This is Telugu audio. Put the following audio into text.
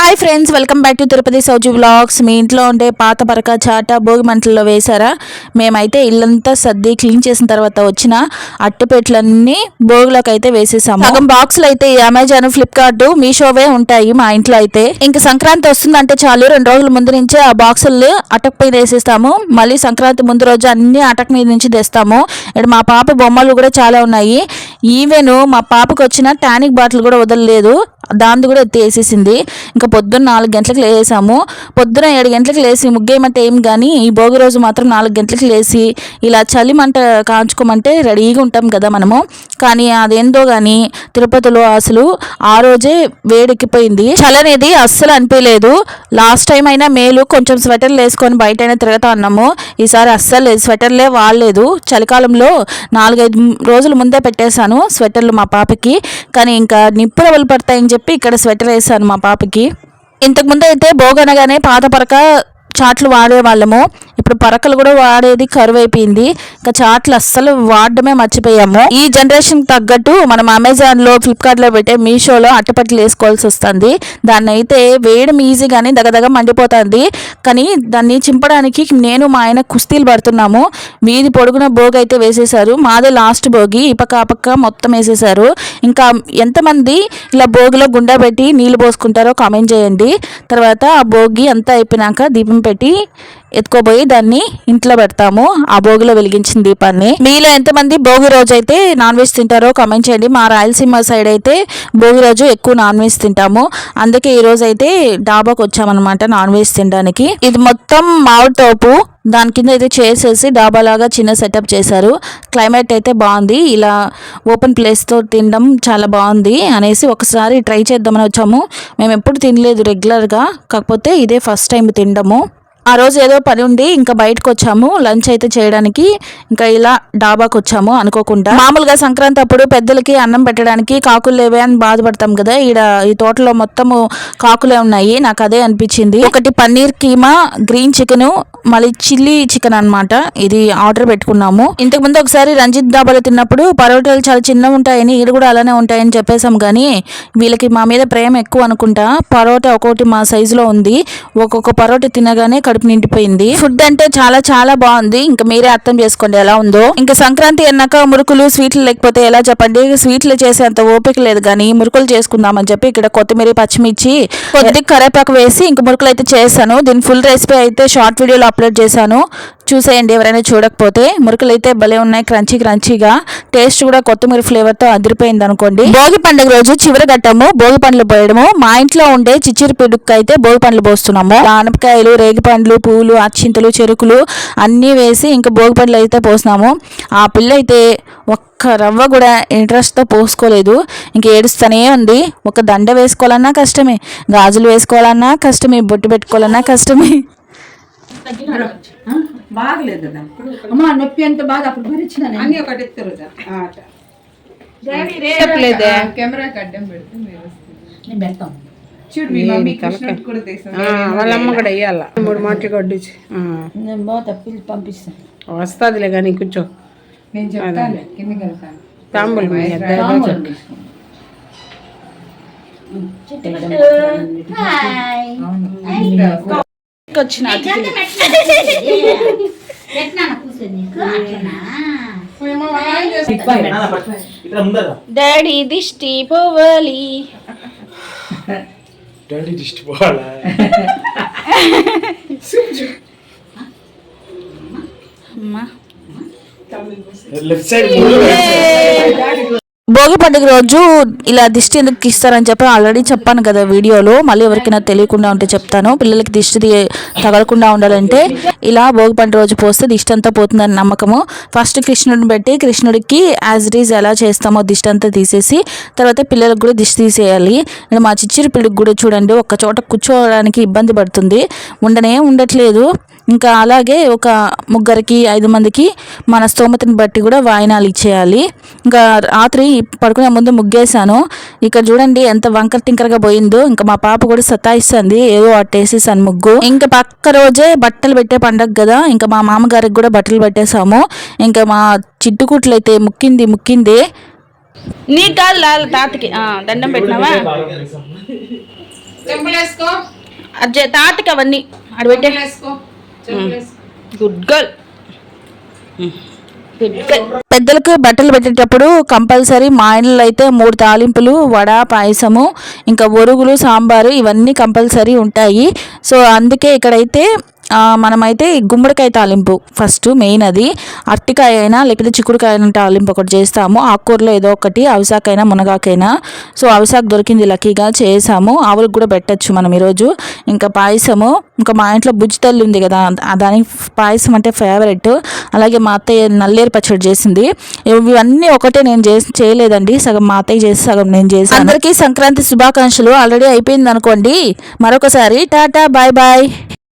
Hi friends welcome back to Tirupati Sowji blogs మీ ఇంట్లో ఉండే పాత పరక చాట భోగి మంటల్లో వేశారా? మేమైతే ఇల్లంతా సర్ది క్లీన్ చేసిన తర్వాత వచ్చిన అట్టపెట్లన్నీ భోగిలోకి అయితే వేసేసాము. సగం బాక్సులు అయితే అమెజాన్ ఫ్లిప్కార్ట్ మీషోవే ఉంటాయి మా ఇంట్లో అయితే. ఇంక సంక్రాంతి వస్తుందంటే చాలు రెండు రోజుల ముందు నుంచే ఆ బాక్సులు అటక్ మీద వేసేస్తాము. మళ్ళీ సంక్రాంతి ముందు రోజు అన్ని అటక్ మీద నుంచి తెస్తాము. ఇక్కడ మా పాప బొమ్మలు కూడా చాలా ఉన్నాయి. ఈవెన్ మా పాపకు వచ్చిన టానిక్ బాటిల్ కూడా వదలలేదు. దాంది కూడా ఎత్తి వేసేసింది ఇంకా పొద్దున్న నాలుగు గంటలకు లేసాము. పొద్దున ఏడు గంటలకు లేసి ముగ్గేయమంటే ఏం కానీ ఈ భోగి రోజు మాత్రం నాలుగు గంటలకు లేసి ఇలా చలి మంట కాంచుకోమంటే రెడీగా ఉంటాం కదా మనము. కానీ అదేందో కానీ తిరుపతిలో అసలు ఆ రోజే వేడెక్కిపోయింది. చలి అనేది అస్సలు అనిపించలేదు లాస్ట్ టైం అయినా మేలు కొంచెం స్వెటర్లు వేసుకొని బయట అయినా తిరగతా ఉన్నాము. ఈసారి అస్సలు లేదు. స్వెటర్లే వాడలేదు. చలికాలంలో నాలుగైదు రోజుల ముందే పెట్టేశాను స్వెటర్లు మా పాపకి. కానీ ఇంకా నిప్పురవలు పడతాయని చెప్పి ఇక్కడ స్వెటర్ వేసాను మా పాపకి. ఇంతకుముందు అయితే భోగనగానే పాత పరక చాట్లు వాడేవాళ్ళము. ఇప్పుడు పరకలు కూడా వాడేది కరువు అయిపోయింది ఇంకా చాట్లు అస్సలు వాడడమే మర్చిపోయాము. ఈ జనరేషన్ తగ్గట్టు మనం అమెజాన్లో ఫ్లిప్కార్ట్లో పెట్టే మీషోలో అట్టపట్లు వేసుకోవాల్సి వస్తుంది. దాన్ని అయితే వేయడం ఈజీగానే దగదగ మండిపోతుంది. కానీ దాన్ని చింపడానికి నేను మా ఆయన కుస్తీలు పడుతున్నాము. వీధి పొడుగున భోగి అయితే వేసేశారు. మాదే లాస్ట్ భోగి ఇపక పక్క మొత్తం వేసేశారు. ఇంకా ఎంతమంది ఇలా భోగిలో గుండా పెట్టి నీళ్ళు పోసుకుంటారో కామెంట్ చేయండి. తర్వాత ఆ భోగి అంతా అయిపోయినాక దీపం పెట్టి ఎత్తుకోబోయి దాన్ని ఇంట్లో పెడతాము. ఆ భోగిలో వెలిగించిన దీపాన్ని. మీలో ఎంతమంది భోగి రోజు అయితే నాన్ వెజ్ తింటారో కామెంట్ చేయండి. మా రాయలసీమ సైడ్ అయితే భోగి రోజు ఎక్కువ నాన్ వెజ్ తింటాము. అందుకే ఈ రోజు అయితే డాబాకు వచ్చామన్నమాట నాన్ వెజ్ తినడానికి. ఇది మొత్తం మామిడి తోపు. దాని కింద అయితే చేసేసి డాబా లాగా చిన్న సెటప్ చేశారు. క్లైమేట్ అయితే బాగుంది. ఇలా ఓపెన్ ప్లేస్తో తినడం చాలా బాగుంది అనేసి ఒకసారి ట్రై చేద్దామని వచ్చాము. మేము ఎప్పుడు తినలేదు రెగ్యులర్గా కాకపోతే ఇదే ఫస్ట్ టైం తినడము. ఆ రోజు ఏదో పని ఉండి ఇంకా బయటకు వచ్చాము లంచ్ అయితే చేయడానికి ఇంకా ఇలా డాబాకు వచ్చాము అనుకోకుండా. మామూలుగా సంక్రాంతి అప్పుడు పెద్దలకి అన్నం పెట్టడానికి కాకులు లేవే అని బాధపడతాం కదా. ఈడ ఈ తోటలో మొత్తము కాకులే ఉన్నాయి. నాకు అదే అనిపించింది. ఒకటి పన్నీర్ కీమా గ్రీన్ చికెన్ మళ్ళీ చిల్లీ చికెన్ అన్నమాట. ఇది ఆర్డర్ పెట్టుకున్నాము. ఇంతకు ముందు ఒకసారి రంజిత్ డాబాలో తిన్నప్పుడు పరోటాలు చాలా చిన్నగా ఉంటాయని ఈడు కూడా అలానే ఉంటాయని చెప్పేసాం కానీ వీళ్ళకి మా మీద ప్రేమ ఎక్కువ అనుకుంటా. పరోటా ఒక్కొక్కటి మా సైజులో ఉంది. ఒక్కొక్క పరోటా తినగానే కడుపు నిండిపోయింది. ఫుడ్ అంటే చాలా చాలా బాగుంది. ఇంకా మీరే అర్థం చేసుకోండి ఎలా ఉందో. ఇంకా సంక్రాంతి అన్నాక మురుకులు స్వీట్లు లేకపోతే ఎలా చెప్పండి? స్వీట్లు చేసేంత ఓపిక లేదు కానీ మురుకులు చేసుకుందామని చెప్పి ఇక్కడ కొత్తిమీర పచ్చిమిర్చి కొద్ది కరేపాకు వేసి ఇంక మురుకులు అయితే చేశాను. దీని ఫుల్ రెసిపీ అయితే షార్ట్ వీడియోలో అప్లోడ్ చేశాను. చూసేయండి ఎవరైనా చూడకపోతే. మురుకులు అయితే భలే ఉన్నాయి. క్రంచీ క్రంచీగా. టేస్ట్ కూడా కొత్తిమీర ఫ్లేవర్తో అదిరిపోయింది అనుకోండి. భోగి పండుగ రోజు చివరి ఘట్టము భోగి పండ్లు పోయడము. మా ఇంట్లో ఉండే చిచ్చిరి పిడుక్కు అయితే భోగి పండ్లు పోస్తున్నాము. ఆనపకాయలు రేగి పండ్లు పూలు అచ్చింతలు చెరుకులు అన్నీ వేసి ఇంకా భోగి పండ్లు అయితే పోసినాము ఆ పిల్ల అయితే ఒక్క రవ్వ కూడా ఇంట్రెస్ట్తో పోసుకోలేదు. ఇంక ఏడుస్తూనే ఉంది. ఒక దండ వేసుకోవాలన్నా కష్టమే. గాజులు వేసుకోవాలన్నా కష్టమే. బొట్టు పెట్టుకోవాలన్నా కష్టమే. బాగలేదు కదా అమ్మా నొప్పి ఎంత బాధ అప్పుడు భరించిన నేను. అన్ని ఒకటి ఎత్తురుదా చెప్పలేదే కెమెరాకి అడ్డం పెడితే మీరు వస్తుంది. నేను పెడతాను చూడు మీ మమ్మీ కృష్ణుడు కూడా తీసాను వాళ్ళ అమ్మ కూడా వేయాల మూడు మాటలు కొట్టించి నేను పోతా పిల్లి పంపిస్తాను వస్తుందిలే కానీ కూర్చో నేను చెప్తాను కిందకి వెళ్తాను తాంబూలం ఇయ్యద్దా? తాంబూలం తీసుకో. హాయ్. అవును వచ్చిన? డాడీ దిష్టి పోవాలి. డాడీ దిష్టి పోవాలా? లెఫ్ట్ సైడ్ భోగి పండుగ రోజు ఇలా దిష్టి ఎందుకు ఇస్తారని చెప్పి ఆల్రెడీ చెప్పాను కదా వీడియోలో. మళ్ళీ ఎవరికైనా తెలియకుండా ఉంటే చెప్తాను. పిల్లలకి దిష్టి తగలకుండా ఉండాలంటే ఇలా భోగి పండుగ రోజు పోస్తే దిష్టి అంతా పోతుందని నమ్మకము. ఫస్ట్ కృష్ణుడిని పెట్టి కృష్ణుడికి యాజ్ ఇట్ ఈజ్ ఎలా చేస్తామో దిష్టి అంతా తీసేసి తర్వాత పిల్లలకు కూడా దిష్టి తీసేయాలి. నేను మా చిచ్చిరి పిల్లకి కూడా చూడండి ఒక చోట కూర్చోవడానికి ఇబ్బంది పడుతుంది. ఉండనే ఉండట్లేదు. ఇంకా అలాగే ఒక ముగ్గురికి ఐదు మందికి మన స్తోమతని బట్టి కూడా వాయినాలు ఇచ్చేయాలి. ఇంకా రాత్రి పడుకునే ముందు ముగ్గేశాను. ఇక్కడ చూడండి ఎంత వంకర టింకరగా పోయిందో. ఇంకా మా పాప కూడా సతాయిస్తుంది. ఏదో అట్టేసేసాను ముగ్గు. ఇంకా పక్క రోజే బట్టలు పెట్టే పండగ కదా. ఇంకా మా మామగారికి కూడా బట్టలు పెట్టేశాము. ఇంకా మా చిట్టుకుట్లు అయితే ముక్కింది ముక్కింది. నీకు కాదు లాల తాతకి. దండం పెట్టినావా? తాతకి అవన్నీ. వేసుకో. గుడ్ గర్ల్ పెద్దలకు బట్టలు పెట్టేటప్పుడు కంపల్సరీ మా ఇంట్లో అయితే మూడు తాలింపులు వడ పాయసము ఇంకా ఒరుగులు సాంబారు ఇవన్నీ కంపల్సరీ ఉంటాయి. సో అందుకే ఇక్కడైతే మనమైతే గుమ్మడికాయ తాలింపు ఫస్ట్ మెయిన్ అది. అరటికాయ అయినా లేకపోతే చిక్కుడుకాయ తాలింపు ఒకటి చేస్తాము. ఆకుకూరలో ఏదో ఒకటి అవిసాకైనా మునగాకైనా. సో అవిసాకు దొరికింది లక్కీగా చేసాము. ఆవులకు కూడా పెట్టచ్చు మనం ఈరోజు. ఇంకా పాయసము ఇంకా మా ఇంట్లో బుజ్జి తల్లి ఉంది కదా దానికి పాయసం అంటే ఫేవరెట్ అలాగే మా అత్తయ్య నల్లేరు పచ్చడి చేసింది. ఇవన్నీ ఒకటే నేను చేసి చేయలేదండి. సగం మా అత్తయ్య చేసి సగం నేను చేసాను అందరికీ సంక్రాంతి శుభాకాంక్షలు. ఆల్రెడీ అయిపోయింది అనుకోండి మరొకసారి టాటా బాయ్ బాయ్.